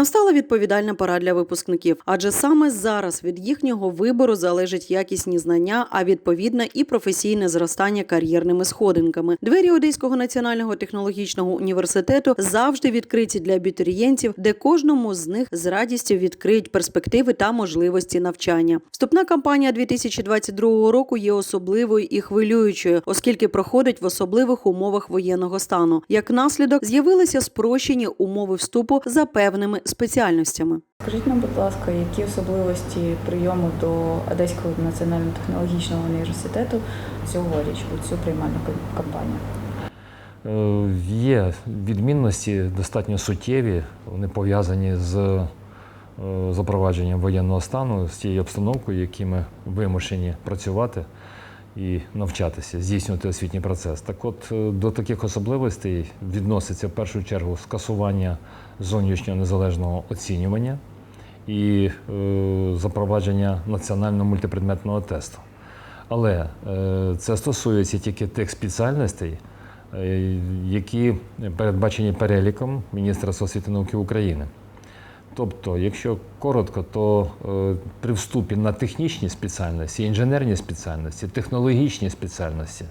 Настала відповідальна пора для випускників, адже саме зараз від їхнього вибору залежить якісні знання, а відповідно і професійне зростання кар'єрними сходинками. Двері Одеського національного технологічного університету завжди відкриті для абітурієнтів, де кожному з них з радістю відкриють перспективи та можливості навчання. Вступна кампанія 2022 року є особливою і хвилюючою, оскільки проходить в особливих умовах воєнного стану. Як наслідок з'явилися спрощені умови вступу за певними спеціальностями. Скажіть нам, будь ласка, які особливості прийому до Одеського національного технологічного університету цьогоріч у цю приймальну кампанію? Е, Є відмінності достатньо суттєві, вони пов'язані з е, запровадженням воєнного стану, з тією обстановкою, які ми вимушені працювати і навчатися, здійснювати освітній процес. Так от е, до таких особливостей відноситься в першу чергу скасування зовнішнього незалежного оцінювання і е, запровадження національного мультипредметного тесту. Але е, це стосується тільки тих спеціальностей, е, які передбачені переліком Міністерства освіти і науки України. Тобто, якщо коротко, то е, при вступі на технічні спеціальності, інженерні спеціальності, технологічні спеціальності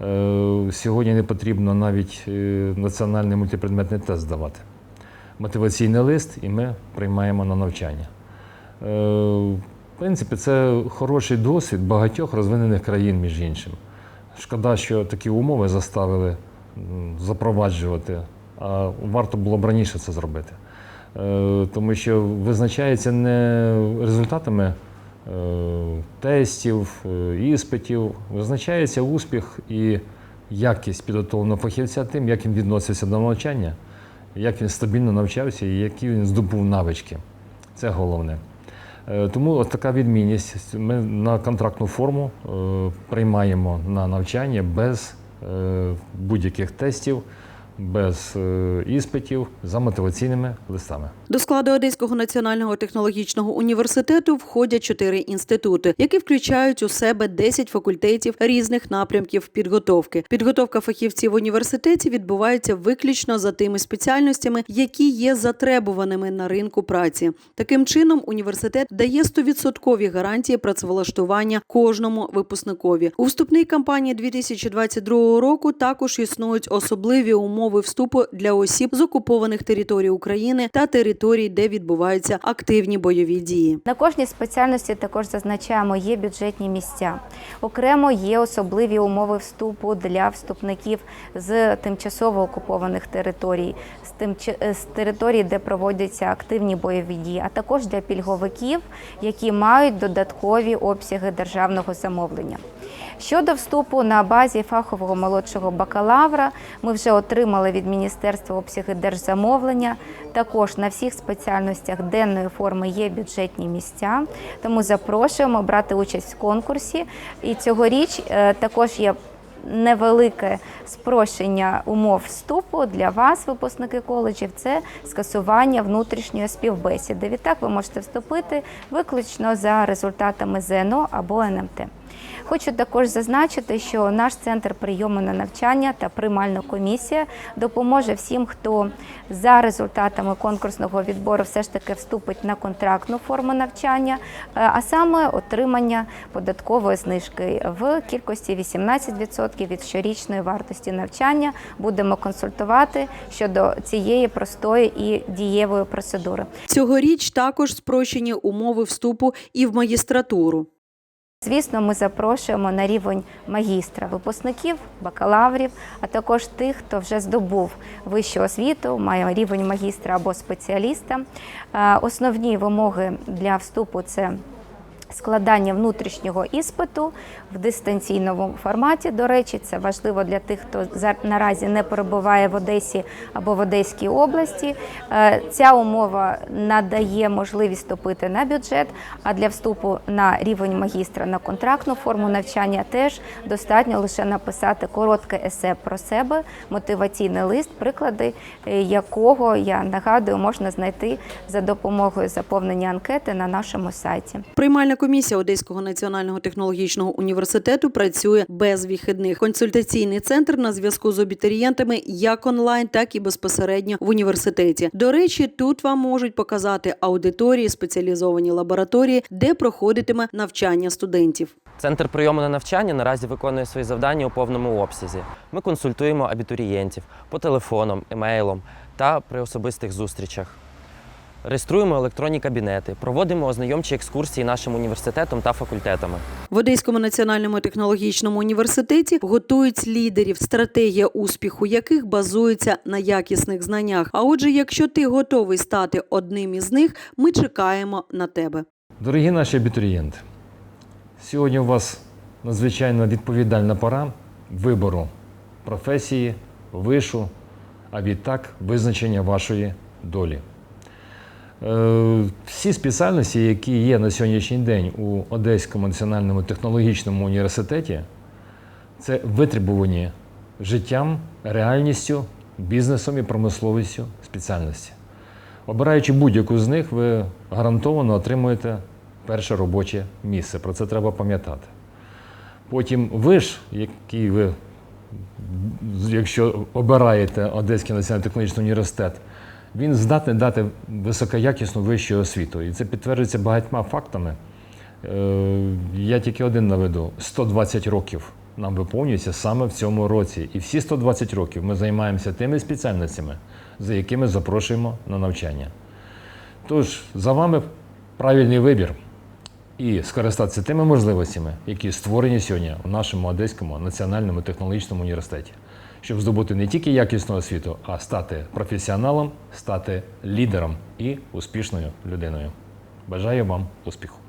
е, сьогодні не потрібно навіть е, національний мультипредметний тест здавати. Мотиваційний лист, і ми приймаємо на навчання. Е, В принципі, це хороший досвід багатьох розвинених країн, між іншим. Шкода, що такі умови заставили запроваджувати, а варто було б раніше це зробити. Е, Тому що визначається не результатами е, тестів, е, іспитів, визначається успіх і якість підготовленого фахівця тим, як він відносився до навчання, як він стабільно навчався і які він здобув навички. Це головне. Тому от така відмінність. Ми на контрактну форму приймаємо на навчання без будь-яких тестів, без е, іспитів за мотиваційними листами. До складу Одеського національного технологічного університету входять чотири інститути, які включають у себе 10 факультетів різних напрямків підготовки. Підготовка фахівців в університеті відбувається виключно за тими спеціальностями, які є затребуваними на ринку праці. Таким чином, університет дає 100% гарантії працевлаштування кожному випускникові. У вступній кампанії 2022 року також існують особливі умови вступу для осіб з окупованих територій України та територій, де відбуваються активні бойові дії. На кожній спеціальності також зазначаємо, є бюджетні місця. Окремо є особливі умови вступу для вступників з тимчасово окупованих територій, з, тимч... з територій, де проводяться активні бойові дії, а також для пільговиків, які мають додаткові обсяги державного замовлення. Щодо вступу на базі фахового молодшого бакалавра, ми вже отримали від Міністерства обсяги держзамовлення. Також на всіх спеціальностях денної форми є бюджетні місця, тому запрошуємо брати участь в конкурсі. І цьогоріч е, також є невелике спрощення умов вступу для вас, випускники коледжів, це скасування внутрішньої співбесіди. Відтак ви можете вступити виключно за результатами ЗНО або НМТ. Хочу також зазначити, що наш центр прийому на навчання та приймальна комісія допоможе всім, хто за результатами конкурсного відбору все ж таки вступить на контрактну форму навчання, е, а саме отримання податкової знижки в кількості 18% від щорічної вартості навчання. Будемо консультувати щодо цієї простої і дієвої процедури. Цьогоріч також спрощені умови вступу і в магістратуру. Звісно, ми запрошуємо на рівень магістра випускників, бакалаврів, а також тих, хто вже здобув вищу освіту, має рівень магістра або спеціаліста. Е, Основні вимоги для вступу це складання внутрішнього іспиту в дистанційному форматі. До речі, це важливо для тих, хто наразі не перебуває в Одесі або в Одеській області. Е, Ця умова надає можливість вступити на бюджет, а для вступу на рівень магістра на контрактну форму навчання теж достатньо лише написати коротке есе про себе, мотиваційний лист, приклади е, якого я нагадую можна знайти за допомогою заповнення анкети на нашому сайті. Приймальна комісія Одеського національного технологічного університету працює без вихідних. Консультаційний центр на зв'язку з абітурієнтами як онлайн, так і безпосередньо в університеті. До речі, тут вам можуть показати аудиторії, спеціалізовані лабораторії, де проходитиме навчання студентів. Центр прийому на навчання наразі виконує свої завдання у повному обсязі. Ми консультуємо абітурієнтів по телефонам, емейлам та при особистих зустрічах. Реєструємо електронні кабінети, проводимо ознайомчі екскурсії нашим університетом та факультетами. В Одеському національному технологічному університеті готують лідерів, стратегія успіху яких базується на якісних знаннях. А отже, якщо ти готовий стати одним із них, ми чекаємо на тебе. Дорогі наші абітурієнти, сьогодні у вас надзвичайно відповідальна пора вибору професії, вишу, а відтак визначення вашої долі. Е, Всі спеціальності, які є на сьогоднішній день у Одеському національному технологічному університеті, це витребувані життям, реальністю, бізнесом і промисловістю спеціальності. Обираючи будь-яку з них, ви гарантовано отримуєте перше робоче місце. Про це треба пам'ятати. Потім ви ж, який ви, якщо обираєте Одеський національний технологічний університет, він здатний дати високоякісну вищу освіту. І це підтверджується багатьма фактами. Е, Я тільки один наведу: 120 років нам виповнюється саме в цьому році. І всі 120 років ми займаємося тими спеціальностями, за якими запрошуємо на навчання. Тож, за вами правильний вибір і скористатися тими можливостями, які створені сьогодні в нашому Одеському національному технологічному університеті, щоб здобути не тільки якісну освіту, а стати професіоналом, стати лідером і успішною людиною. Бажаю вам успіху!